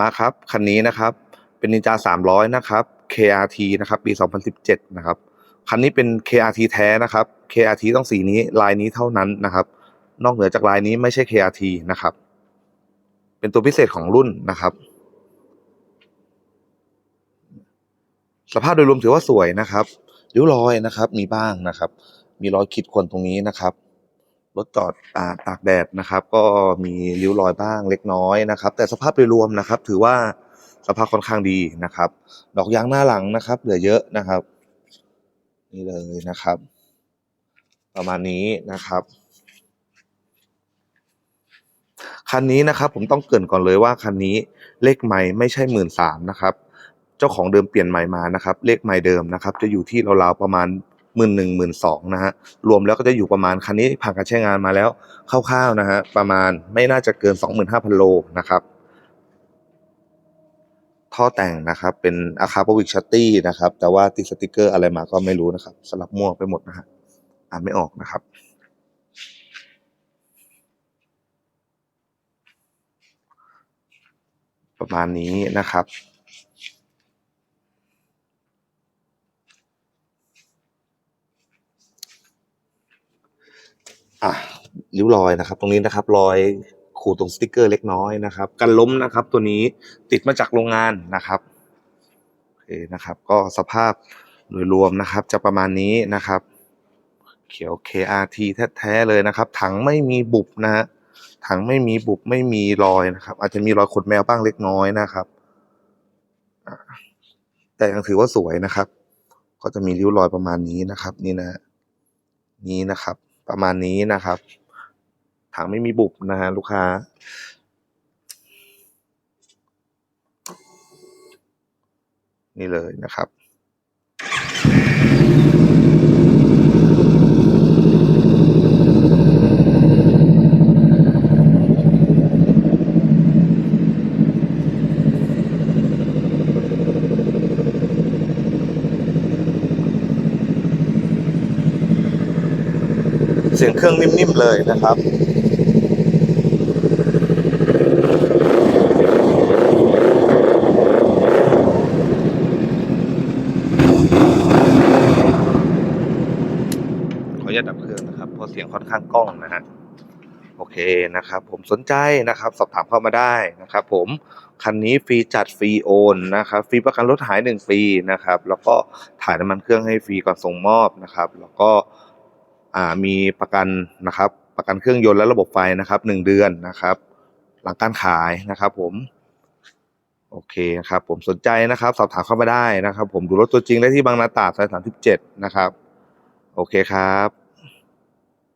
มาครับ คันนี้นะครับ เป็นนินจา300 นะครับ KRT นะครับ ปี 2017 นะครับ คันนี้เป็น KRT แท้นะครับ KRT ต้องสีนี้ลายนี้เท่านั้นนะครับ นอกเหนือจากลายนี้ไม่ใช่ KRT นะครับ เป็นตัวพิเศษของรุ่นนะครับ สภาพโดยรวมถือว่าสวยนะครับริ้วรอยนะครับ มีบ้างนะครับ มีรอยขีดข่วนตรงนี้นะครับ รถจอดอาตากแดดนะครับ ก็มีริ้วรอยบ้างเล็กน้อยนะครับ แต่สภาพโดยรวมนะครับ ถือว่าสภาพค่อนข้างดีนะครับ ดอกยางหน้าหลังนะครับ เหลือเยอะนะครับ นี่เลยนะครับ ประมาณนี้นะครับคันนี้นะครับผมต้องเกริ่นก่อนเลยว่าคันนี้เลขไม่ไม่ใช่หมื่นสามนะครับ เจ้าของเดิมเปลี่ยนใหม่มานะครับ เลขไม่เดิมนะครับ จะอยู่ที่ราวๆประมาณ หมื่นหนึ่งหมื่นสองนะฮะรวมแล้วก็จะอยู่ประมาณคันนี้ผ่านการใช้งานมาแล้วคร่าวๆนะฮะประมาณไม่น่าจะเกินสองหมื่นห้าพันโลนะครับท่อแต่งนะครับ เป็นอาคาปวิกชัตตี้นะครับ แต่ว่าติดสติกเกอร์อะไรมาก็ไม่รู้นะครับสลับมั่วไปหมดนะฮะอ่านไม่ออกนะครับประมาณนี้นะครับ อะริ้วรอยนะครับ ตรงนี้นะครับรอยขูดตรงสติกเกอร์เล็กน้อยนะครับกันล้มนะครับ ตัวนี้ติดมาจากโรงงานนะครับโอเคนะครับ ก็สภาพโดยรวมนะครับ จะประมาณนี้นะครับ เขียว KRT แท้ๆเลยนะครับ ถังไม่มีบุบนะฮะถังไม่มีบุบไม่มีรอยนะครับ อาจจะมีรอยขดแมวบ้างเล็กน้อยนะครับแต่ยังถือว่าสวยนะครับ ก็จะมีริ้วรอยประมาณนี้นะครับ นี่นะ นี้นะครับ ประมาณนี้นะครับถังไม่มีบุบนะฮะลูกค้า นี่เลยนะครับ เสียงเครื่องนิ่มๆเลยนะครับขออนุญาตดับเครื่องนะครับเพราะเสียงค่อนข้างกล้องนะฮะโอเคนะครับ ผมสนใจนะครับ สอบถามเข้ามาได้นะครับ ผมคันนี้ฟรีจัดฟรีโอนนะครับฟรีประกันรถหายหนึ่งปีนะครับ แล้วก็ถ่ายน้ำมันเครื่องให้ฟรีก่อนส่งมอบนะครับ แล้วก็ มีประกันนะครับ ประกันเครื่องยนต์และระบบไฟนะครับหนึ่งเดือนนะครับ หลังการขายนะครับ ผม โอเคครับ ผมสนใจนะครับ สอบถามเข้ามาได้นะครับ ผมดูรถตัวจริงได้ที่บางนาตราดซอยสามสิบเจ็ดนะครับ โอเคครับ